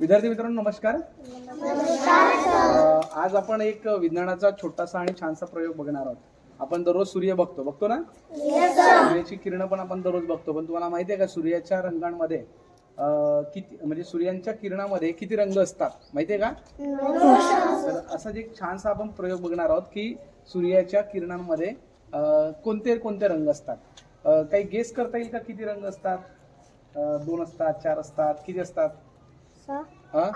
विद्यार्थी मित्रांनो नमस्कार. आज आपण एक विज्ञानाचा छोटासा आणि छानसा प्रयोग बघणार आहोत. आपण दररोज सूर्य बघतो. बघतो ना? सूर्याची किरणं पण आपण दररोज बघतो. पण तुम्हाला माहिती आहे का सूर्याच्या रंगांमध्ये किती म्हणजे सूर्यांच्या किरणामध्ये किती रंग असतात? माहिती आहे का? तर असाच एक छानसा आपण प्रयोग बघणार आहोत की सूर्याच्या किरणांमध्ये कोणते कोणते रंग असतात? काही गेस करता येईल का किती रंग असतात? दोन असतात चार असतात किती असतात? हा?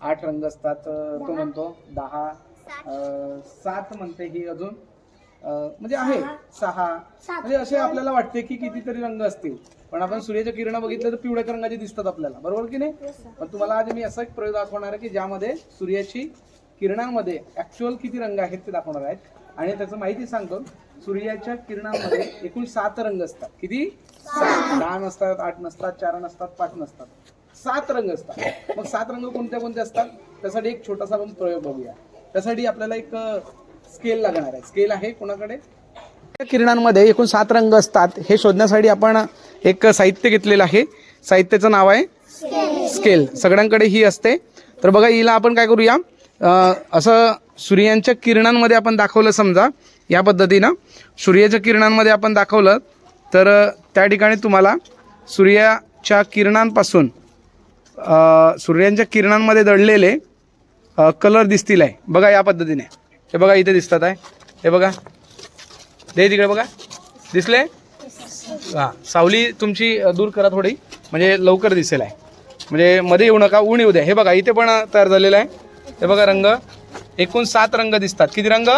आठ रंग असतात अ, तो म्हणतो दहा. अ, सात. म्हणते ही अजून. अ, म्हणजे आहे सहा. म्हणजे असे आपल्याला वाटते की कितीतरी रंग असतील. पण आपण सूर्याच्या किरण बघितलं तर पिवळ्या रंगाचे दिसतात आपल्याला. बरोबर की नाही? पण तुम्हाला आज मी असा एक प्रयोग दाखवणार आहे की ज्यामध्ये सूर्याची किरणांमध्ये ऍक्च्युअल किती रंग आहेत ते दाखवणार आहेत. आणि त्याचं माहिती सांगतो. सूर्याच्या किरणांमध्ये एकूण सात रंग असतात. किती? सात. दहा नसतात आठ नसतात चार नसतात पाच नसतात. सात रंग असतात. मग सात रंग कोणत्या कोणते असतात? त्यासाठी एक छोटासा आपण प्रयोग बघूया. त्यासाठी आपल्याला एक स्केल लागणार आहे. स्केल आहे कोणाकडे? किरणांमध्ये एकूण सात रंग असतात. हे शोधण्यासाठी आपण एक साहित्य घेतलेलं आहे. साहित्याचं नाव आहे स्केल. सगळ्यांकडे ही असते. तर बघा हिला आपण काय करूया? असं सूर्यांच्या किरणांमध्ये आपण दाखवलं समजा या पद्धतीनं. सूर्याच्या किरणांमध्ये आपण दाखवलं तर त्या ठिकाणी तुम्हाला सूर्याच्या किरणांपासून सूर्यांच्या किरणांमध्ये दडलेले कलर दिसतील आहे. बघा या पद्धतीने. हे बघा इथे दिसतात आहे. हे बघा. दे तिकडे बघा. दिसले? हां. सावली तुमची दूर करा थोडी. म्हणजे लवकर दिसेल आहे. म्हणजे मध्ये येऊ नका ऊन येऊ द्या. हे बघा इथे पण तयार झालेलं आहे. हे बघा रंग. एकूण सात रंग दिसतात. किती रंग?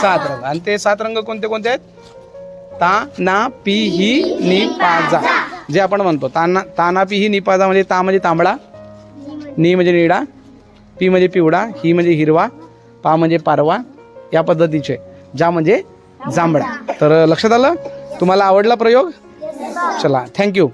सात रंग. आणि ते सात रंग कोणते कोणते आहेत? ता ना पी ही नी पा जा. आपण म्हणतो ताना ताना पी ही निपाजा म्हणजे ता म्हणजे तांबडा नी म्हणजे निळा पी म्हणजे पिवळा ही म्हणजे हिरवा पा म्हणजे पारवा या पद्धतीचे जा म्हणजे जांभळा. तर लक्षात आलं? तुम्हाला आवडला प्रयोग? चला थँक्यू